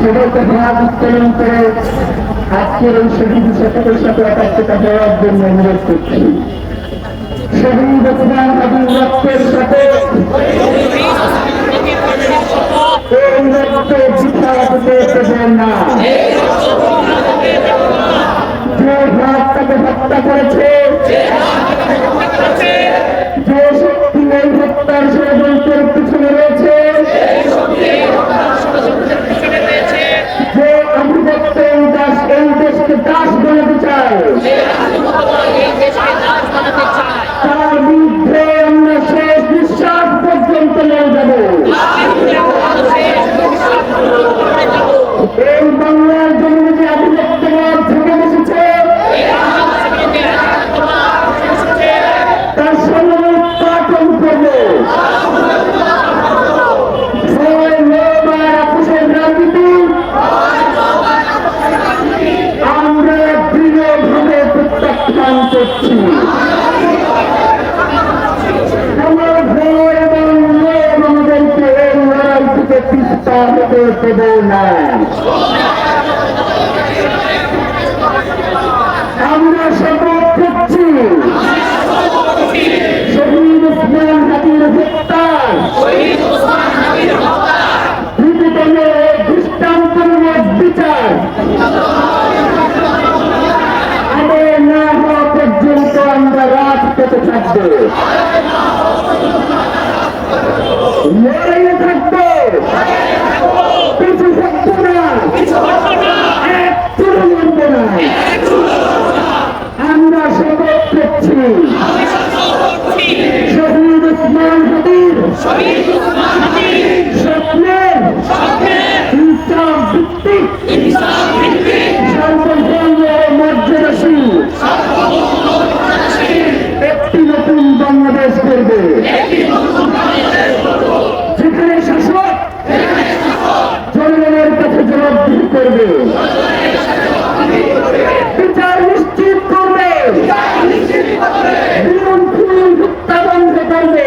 সেদেরকে ভাব উত্তোলন করে আজকের এই শহীদ সকলের সাথে একাত্মতা হওয়ার জন্য অনুরোধ করছি। শহীদ ওসমান হাবিব রক্তের সাথে এই রক্ত বৃথা হতে দেবে না। যে হত্যা করেছে করছি। আমার ভয় এবং আমাদেরকে পিস্তা হতে দেব না। স্বপ্নের ইনসাফ ভিত্তিক সার্বভৌম মর্যাদাশীল একটি নতুন বাংলাদেশ করবে যেখানে শাসক জনগণের কাছে জবাবদিহি করবে বিচার নিশ্চিত করবে জীবন খুন হত্যা বন্ধ করবে